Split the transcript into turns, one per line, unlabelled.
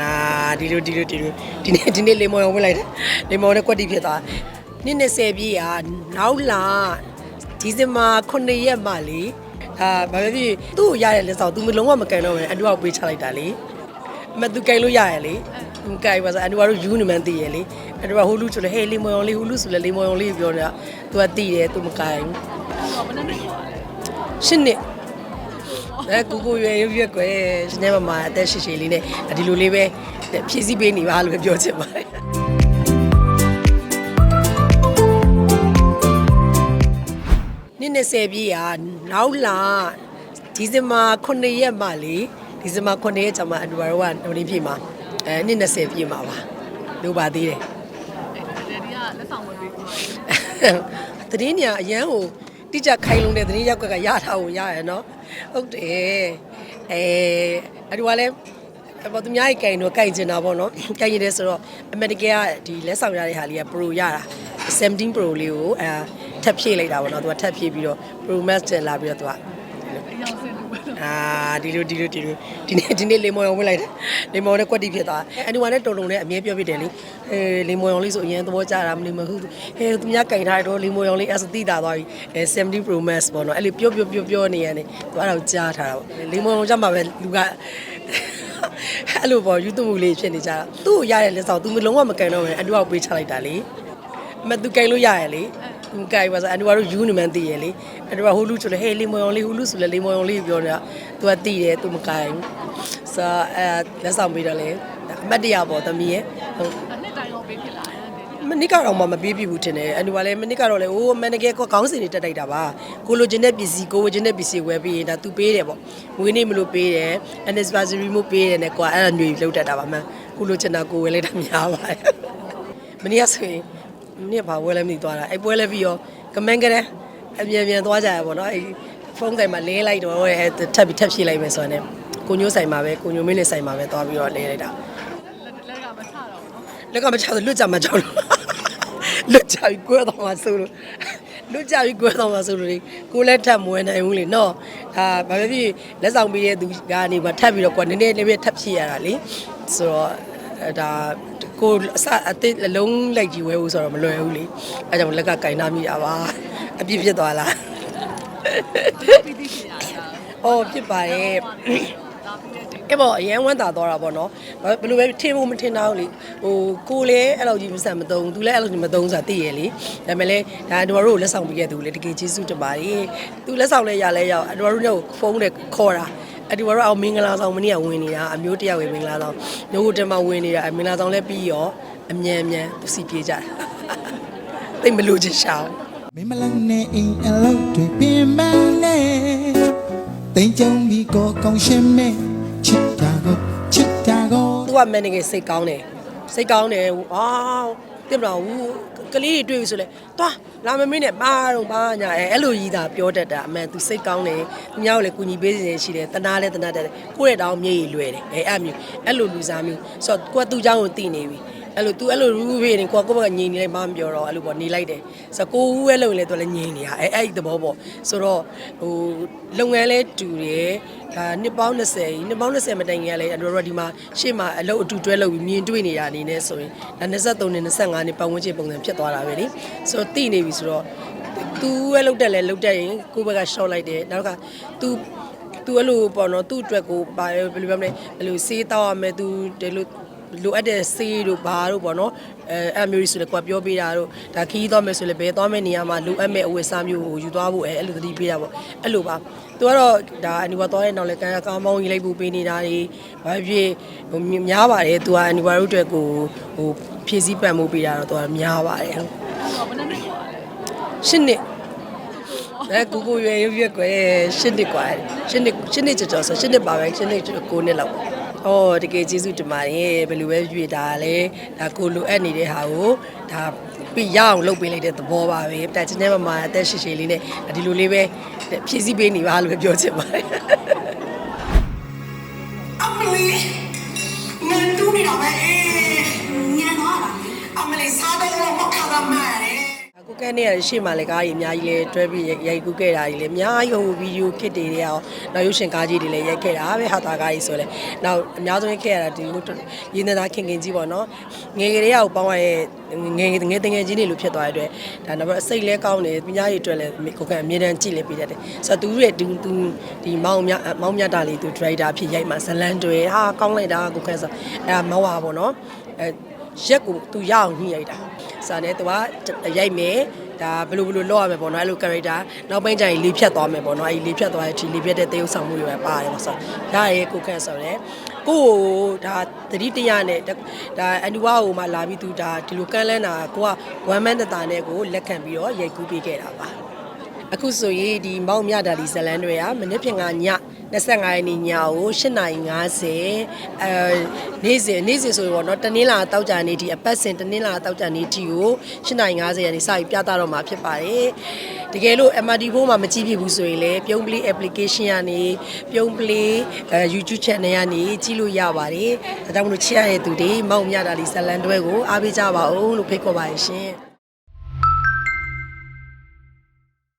အာဒီလိုဒီလိုဒီလိုဒီနေ့ဒီနေ့လေမောင်ဝင်လိုက်တာလေမောင်နဲ့ကွက်တီဖြစ်သွားနှစ်20ပြည့်อ่ะနောက်လာဒီဇင်ဘာ9ရက်မှလေအာဘာဖြစ်ဖြစ်သူ့ကိုရတဲ့လက်ဆောင်သူမလုံးဝမကန်တော့ဘူးအတူအောင်ပေးချလိုက်တာလေမသူကန်လို့ရရလေသူကန်ပါဆိုအတူအောင်ယူနေမှန်းသိရလေအတူအောင်ဟိုလူဆိုလဲဟေးလေမောင်လေးဟိုလူဆိုလဲလေမောင်လေးပြောနေတာ तू ကသိတယ် तू မကန်ဘူးရှင်းနေ အဲကိုကိုရွယ်ရွယ်ရွယ်ကွယ်ရှင်နေမှာအသက်ရှိရှိလေးနဲ့ဒီလိုလေးပဲဖြည့်ဆည်းပေးနေပါလို့ပဲပြောချင်ပါတယ်နေ့20ပြည့်อ่ะနောက်လာဒီဇင်ဘာ9ရက်မှလေဒီဇင်ဘာ9ရက်ကျမှအတူတော်ကဟိုနေ့ပြည့်မှာအဲနေ့20ပြည့်မှာပါလို့ပါသေးတယ်
အဲ့ဒီကလက်ဆောင်ဝယ်ပေးကွာ
တည်င်းညာအရန်ကို တိကျခိုင်လုံးတဲ့တည်င်းရောက်ကကရထားကိုရရနော်ဟုတ်တယ်အဲအတူကလည်းဘာသူများကြီးကင်တော့ကင်ကျင်တာပေါ့နော်ကင်ရတယ်ဆိုတော့အမေရိကန်ကဒီလက်ဆောင်ရတဲ့ဟာလေးက Pro ရတာ17 Pro လေးကိုအဲထပ်ဖြည့်လိုက်တာပေါ့နော်သူကထပ်ဖြည့်ပြီးတော့ Pro Max တင်လာပြီးတော့သူက
အယောင် စင်လို့ပဲ
အာဒီလိုဒီလိုဒီလိုဒီနေ့ဒီနေ့လေမောင်ဝင်လိုက်တယ်လေမောင်နဲ့ကွက်တီဖြစ်သွားအန်ဒီဝါနဲ့တုံတုံနဲ့အမြဲပြောပြတယ်လေအဲလေမောင်လေးဆိုအရင်သဘောကျတာမလို့မဟုတ်ဟဲသူများကင်ထားတော့လေမောင်လေးအစတိတာသွားပြီအဲ70 Pro Max ပေါ့နော်အဲ့လိုပြောပြောပြောပြောနေရတယ်သူအဲ့ဒါကိုကြားထားတာပေါ့လေမောင်ကြမှာပဲလူကအဲ့လိုပေါ့ YouTube လေးဖြစ်နေကြတာသူ့ကိုရတဲ့လက်ဆောင် तू မလုံးဝမကန်တော့ဘူးအန်ဒီဝါကိုပေးချလိုက်တာလေအမ तू ကင်လို့ရရလေသူ ကိုင်ပါဆိုအတူတူယူနေမှန်းသိရလေအတူတူဟိုလူဆိုလေဟေးလေမော်ယောင်လေးဟိုလူဆိုလေလေမော်ယောင်လေးပြောနေတာ तू ကသိတယ် तू မကိုင်ဘူးဆိုတော့အဲလက်ဆောင်ပေးတော့လေအမတ်တရပေါ့သမီးရဲ့ဟုတ်
အနှစ်တိုင်းတော့ပေးဖြစ်လာတယ်
မနစ်ကတော့မှမပြေးပြဘူးထင်တယ်အန်ဒီကလည်းမနစ်ကတော့လည်းအိုးမန်နဂယ်ကကောင်းစင်တွေတက်တိုက်တာပါကိုလိုချင်တဲ့ပစ္စည်းကိုဝယ်ချင်တဲ့ပစ္စည်းဝယ်ပြီးရင်ဒါသူပေးတယ်ပေါ့ငွေနေမလို့ပေးတယ် anniversary မို့ပေးတယ်နဲ့ကွာအဲ့ဒါမျိုးလောက်တက်တာပါမှန်ကိုလိုချင်တာကိုဝယ်လိုက်တာများပါတယ်မနစ်ကဆိုရင် နေ့ကဘာဝယ်လဲမသိသွားတာအဲ့ပွဲလဲပြီးရောကမန်ကလေးအမြန်မြန်သွားကြရပေါ့နော်အဲ့ဖုန်းဆိုင်မှာလဲလိုက်တော့အဲ့ထပ်ပြီးထပ်ဖြည့်လိုက်မယ်ဆိုတော့ ਨੇ ကိုညိုးဆိုင်မှာပဲကိုညိုးမင်းနဲ့ဆိုင်မှာပဲသွားပြီးတော့လဲလိုက်တာ
လက်ကမချတော့ဘူးနော်
လက်ကမချဆိုလွတ်ကြမှာကြောက်လို့လွတ်ကြပြီးကွဲတော့မှာဆိုလို့လွတ်ကြပြီးကွဲတော့မှာဆိုလို့လေကိုလည်းထပ်မဝဲနိုင်ဘူးလေနော်ဒါဘာပဲဖြစ်လက်ဆောင်ပေးတဲ့သူကနေမှထပ်ပြီးတော့ကွာနည်းနည်းလေးပဲထပ်ဖြစ်ရတာလေဆိုတော့အဲဒါ ကိုအစအသစ်အလုံးလိုက်ကြီးဝဲဖို့ဆိုတော့မလွယ်ဘူးလေအဲကြောင့်လက်ကကင်နာမိတာပါအပြစ်ဖြစ်သွားလား
ပီတိရှိရတာ
အော်ဖြစ်ပါတယ်
ဒါပြီးတဲ့ချိန်
အဲ့ပေါ့အရန်ဝမ်းသာသွားတာပေါ့နော်ဘာဘယ်လိုပဲထင်ဖို့မထင်တော့လေဟိုကိုလည်းအဲ့လိုကြီးမဆန်မသုံးသူလည်းအဲ့လိုကြီးမသုံးဆိုတာသိရလေဒါပေမဲ့လည်းဒါတို့တို့လက်ဆောင်ပေးခဲ့သူလေတကယ်ကျေးဇူးတင်ပါတယ်သူလက်ဆောင်လည်းရလဲရောက်တို့တို့နဲ့ဖုန်းနဲ့ခေါ်တာ အတူတို့အောင်မင်္ဂလာဆောင်မနေ့ကဝင်နေတာအမျိုးတယောက်ပဲမင်္ဂလာဆောင်ညို့တမဝင်နေတာမင်္ဂလာဆောင်လည်းပြီးရောအမြန်အမြန်သူစီပြေးကြတာသိမလို့ချင်ရှောင်း
မင်းမလန်းနဲ့အိမ်အလုပ်တွေပင်ပန်းနဲ့တိမ်ကြုံပြီးကိုကောင်းရှင်းမဲ့ချစ်တာကိုချစ်တာကို
သူကမန်နေကစိတ်ကောင်းတယ်စိတ်ကောင်းတယ်အာ တင်မလားဘူးကလေးတွေတွေ့ပြီဆိုလဲသွားလာမမင်းနဲ့ပါတော့ပါညာအဲအဲ့လိုကြီးတာပြောတတ်တာအမှန်သူစိတ်ကောင်းတယ်သူများကိုလည်းကူညီပေးနေရှိတယ်တနာလဲတနာတတ်တယ်ကိုယ့်ရဲ့တောင်းမြေကြီးလွယ်တယ်အဲအဲ့မျိုးအဲ့လိုလူစားမျိုးဆိုတော့ကိုကသူ့เจ้าကိုတည်နေပြီ အဲ့လို तू အဲ့လိုရူးဖေးနေကိုကကိုယ့်ဘက်ကငြိမ်နေလိုက်မှမပြောတော့အဲ့လိုပေါ့နေလိုက်တယ်ဆိုတော့ကိုဦးရဲ့လုံလဲ तू လည်းငြိမ်နေတာအဲအဲ့ဒီသဘောပေါ့ဆိုတော့ဟိုလုပ်ငန်းလဲတူတယ်ဒါနှစ်ပေါင်း20ကြီးနှစ်ပေါင်း20မတိုင်ခင်ကလည်းအတော်တော်ဒီမှာရှေ့မှာအလုပ်အတူတွဲလုပ်ပြီးမြင်တွေ့နေတာအနေနဲ့ဆိုရင်ဒါ23နှစ်25နှစ်ပတ်ဝန်းကျင်ပုံစံဖြစ်သွားတာပဲလေဆိုတော့တည်နေပြီဆိုတော့ तू ရဲ့လုတ်တက်လဲလုတ်တက်ရင်ကိုယ့်ဘက်က short လိုက်တယ်နောက်တစ်ခါ तू तू အဲ့လိုပေါ့နော်သူ့အတွက်ကိုဘာဘယ်လိုပြောမလဲဘယ်လိုစေးတောက်ရမယ် तू ဒီလို လိုအပ်တဲ့စေးတို့ဘာတို့ပေါ့နော်အဲအဲ့မျိုးကြီးဆိုလည်းကိုယ်ပြောပေးတာတို့ဒါခီးသွားမယ်ဆိုလည်းဘယ်သွားမယ့်နေရာမှာလိုအပ်မဲ့အဝတ်အစားမျိုးကိုယူသွားဖို့အဲအဲ့လိုသတိပေးတာပေါ့အဲ့လိုပါသူကတော့ဒါအနီဝါသွားတဲ့နောက်လည်းကံကားမောင်းကြီးလိုက်ဖို့ပေးနေတာတွေဘာဖြစ်ဟိုများပါတယ်သူကအနီဝါတို့အတွက်ကိုဟိုဖြည့်စည်းပံ့မှုပေးတာတော့သူကများပါတယ်ဟုတ်
ဟောဘယ်နဲ့နေကွာလဲ
ရှစ်နှစ်အဲကိုကိုရွယ်ရွယ်ကွယ်ရှစ်နှစ်ကွာရှစ်နှစ်ရှစ်နှစ်ကျော်ကျော်ဆိုရှစ်နှစ်ပါပဲရှစ်နှစ်ကျော်ကိုနှစ်လောက်ပေါ့ အော်တကယ်ကျေးဇူးတင်ပါတယ်ဘယ်လိုပဲရွေတာလဲဒါကိုလိုအပ်နေတဲ့ဟာကိုဒါပြရအောင်လုပ်ပေးလိုက်တဲ့သဘောပါပဲတက်ချင်းနဲ့မမအသက်ရှိရှိလေးနဲ့ဒီလိုလေးပဲဖြည့်ဆည်းပေးနေပါလို့ပဲပြောချင်ပါတယ်
အမလီငါတူးနေတာပဲအေးညံသွားတာအမလီ စားတော့မခါရမှာလေ
ကိုကဲနေရရှေ့မှာလည်းကားကြီးအများကြီးလဲတွဲပြီးရိုက်ကူးခဲ့တာကြီးလဲအများကြီးဟိုဗီဒီယိုခစ်တွေတွေရောနောက်ရုပ်ရှင်ကားကြီးတွေလည်းရိုက်ခဲ့တာပဲဟာတာကားကြီးဆိုလဲနောက်အများဆုံးရိုက်ခဲ့ရတာဒီလိုရင်းနေတာခင်ခင်ကြီးပေါ့နော်ငယ်ကလေးရောက်ပေါင်းရရဲ့ငယ်ငယ်တငယ်ချင်းတွေလိုဖြစ်သွားတဲ့အတွက်ဒါနောက်အစိတ်လဲကောင်းတယ်ပညာရေးအတွက်လည်းကိုကအမြဲတမ်းကြည့်လေပေးတတ်တယ်ဆိုတော့သူရဲ့သူသူဒီမောင်မြမောင်မြတာလေးသူဒရိုက်တာဖြစ်ရိုက်မှာဇလန်တွေဟာကောင်းလိုက်တာကိုကဲဆိုအဲမောင်ပါပေါ့နော်အဲ ရက်ကိုသူရအောင်ညှိရိုက်တာစာနဲ့သူကရိုက်မယ်ဒါဘယ်လိုဘယ်လိုလောက်ရမယ်ပေါ့နော်အဲ့လို character နောက်ပိုင်းကျရင်လေးဖြတ်သွားမယ်ပေါ့နော်အဲ့ဒီလေးဖြတ်သွားတဲ့ဒီလေးဖြတ်တဲ့သေယုပ်ဆောင်မှုတွေပဲပါတယ်ပေါ့ဆိုတော့ရရဲကိုခန့်ဆိုရဲကိုကိုဒါတတိတရနဲ့ဒါအန်ဒီဝါကိုမှလာပြီးသူဒါဒီလိုကန့်လန်းတာကိုကဝမ်းမန်းတတာနဲ့ကိုလက်ခံပြီးတော့ရိုက်ကူးပေးခဲ့တာပါအခုဆိုရင်ဒီမောင်မြတာလီဇလန်တွေကမနေ့ဖြန်ကည 25ရက်နေ့ညကို8:50အဲနေ့စဉ်နေ့စဉ်ဆိုရင်ပေါ့နော်တနင်္လာတောက်ကြနေဒီအပတ်စဉ်တနင်္လာတောက်ကြနေဒီကို8:50ရက်နေ့စပြီးပြသတော့မှာဖြစ်ပါတယ်တကယ်လို့ MRT4 မှာမကြည့်ဖြစ်ဘူးဆိုရင်လည်းပြုံးပလေး application ကနေပြုံးပလေးအဲ YouTube channel ကနေကြည့်လို့ရပါတယ်ဒါကြောင့်မလို့ချစ်ရတဲ့သူတွေမောင်မြတာလီဇလန်တွဲကိုအားပေးကြပါဦးလို့ဖိတ်ခေါ်ပါတယ်ရှင်